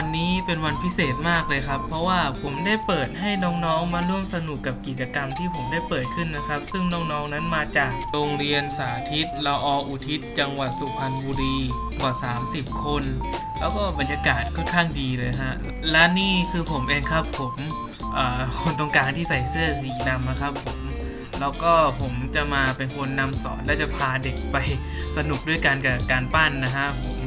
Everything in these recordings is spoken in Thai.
วันนี้เป็นวันพิเศษมากเลยครับ เพราะว่าผมได้เปิดให้น้องๆ มาร่วมสนุกกับกิจกรรมที่ผมได้เปิดขึ้นนะครับ ซึ่งน้องๆ นั้นมาจากโรงเรียนสาธิตละออุทิศ จังหวัดสุพรรณบุรีกว่า 30 คน แล้วก็บรรยากาศค่อนข้างดีเลยฮะ และนี่คือผมเองครับผมคนตรงกลางที่ใส่เสื้อสีดำนะครับผมแล้วก็ผมจะมาเป็นคนนำสอนและจะพาเด็กไปสนุกด้วยกันกับการปั้นนะฮะผม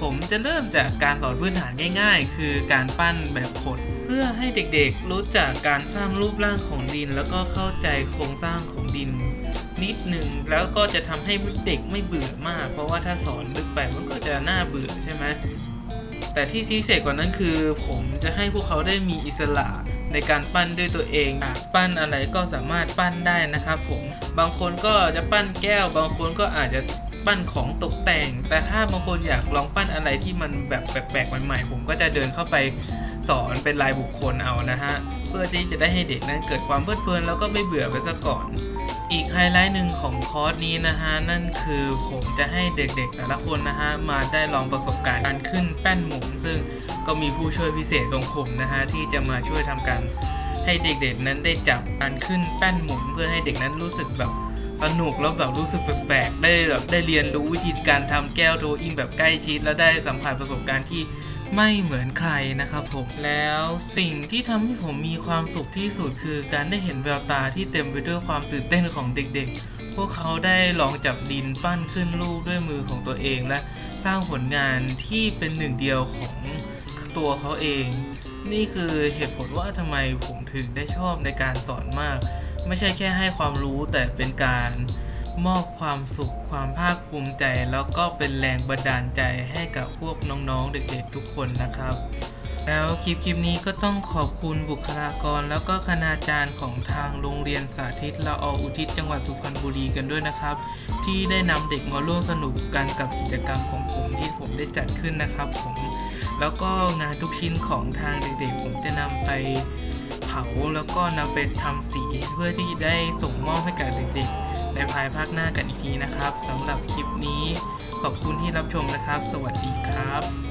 ผมจะเริ่มจากการสอนพื้นฐานง่าย ๆ คือการปั้นแบบขดเพื่อให้เด็กๆรู้จักการสร้างรูปร่างของดิน แล้วก็เข้าใจโครงสร้างของดิน นิดหนึ่งแล้วก็จะทำให้เด็กไม่เบื่อมาก เพราะว่าถ้าสอนลึกไปมันก็จะน่าเบื่อใช่ไหมแต่ที่พิเศษกว่านั้นคือ ผมจะให้พวกเขาได้มีอิสระในการปั้นด้วยตัวเองปั้นอะไรก็สามารถปั้นได้นะครับผมบางคนก็จะปั้นแก้ว บางคนก็อาจจะ ปั้นของตกแต่ง แต่ถ้าบางคนอยากลองปั้นอะไรที่มันแบบแปลกๆใหม่ๆผมก็จะเดินเข้าไปสอนเป็นรายบุคคลเอานะฮะเพื่อที่จะได้ให้เด็กนั้นเกิดความเพลิดเพลินแล้วก็ไม่เบื่อไปซะก่อน อีกไฮไลท์หนึ่งของคอร์สนี้นะฮะนั่นคือผมจะให้เด็กๆแต่ละคนนะฮะมาได้ลองประสบการณ์การขึ้นแป้นหมุนซึ่งก็มีผู้ช่วยพิเศษของผมนะฮะที่จะมาช่วยทำการให้เด็กๆนั้นได้จับการขึ้นแป้นหมุนเพื่อให้เด็กนั้นรู้สึกแบบ สนุกแล้วแบบรู้สึกแปลกๆได้แบบได้เรียนรู้วิธีการทำแก้วโดอิงแบบใกล้ชิด แล้วได้สัมผัสประสบการณ์ที่ไม่เหมือนใครนะครับผม แล้วสิ่งที่ทำให้ผมมีความสุขที่สุดคือการได้เห็นแววตาที่เต็มไปด้วยความตื่นเต้นของเด็กๆ พวกเขาได้ลองจับดินปั้นขึ้นรูปด้วยมือของตัวเองและสร้างผลงานที่เป็นหนึ่งเดียวของตัวเขาเอง นี่คือเหตุผลว่าทำไมผมถึงได้ชอบในการสอนมาก ไม่ใช่แค่ให้ความรู้แต่เป็นการมอบความสุขความภาคภูมิใจ แล้วก็เป็นแรงบันดาลใจให้กับพวกน้องๆ เด็กๆ ทุกคนนะครับ แล้วคลิปคลิปนี้ก็ต้องขอบคุณบุคลากร แล้วก็คณาจารย์ของทางโรงเรียนสาธิตละออุทิศจังหวัดสุพรรณบุรีกันด้วยนะครับ ที่ได้นำเด็กมาร่วมสนุกกันกับกิจกรรมของผมที่ผมได้จัดขึ้นนะครับผมแล้วก็งานทุกชิ้นของทางเด็กๆ ผมจะนำไป เผาแล้วก็นำไปทำสีเพื่อที่ได้ส่งมอบให้กับเด็กๆ ในภายภาคหน้ากันอีกทีนะครับสำหรับคลิปนี้ ขอบคุณที่รับชมนะครับ สวัสดีครับ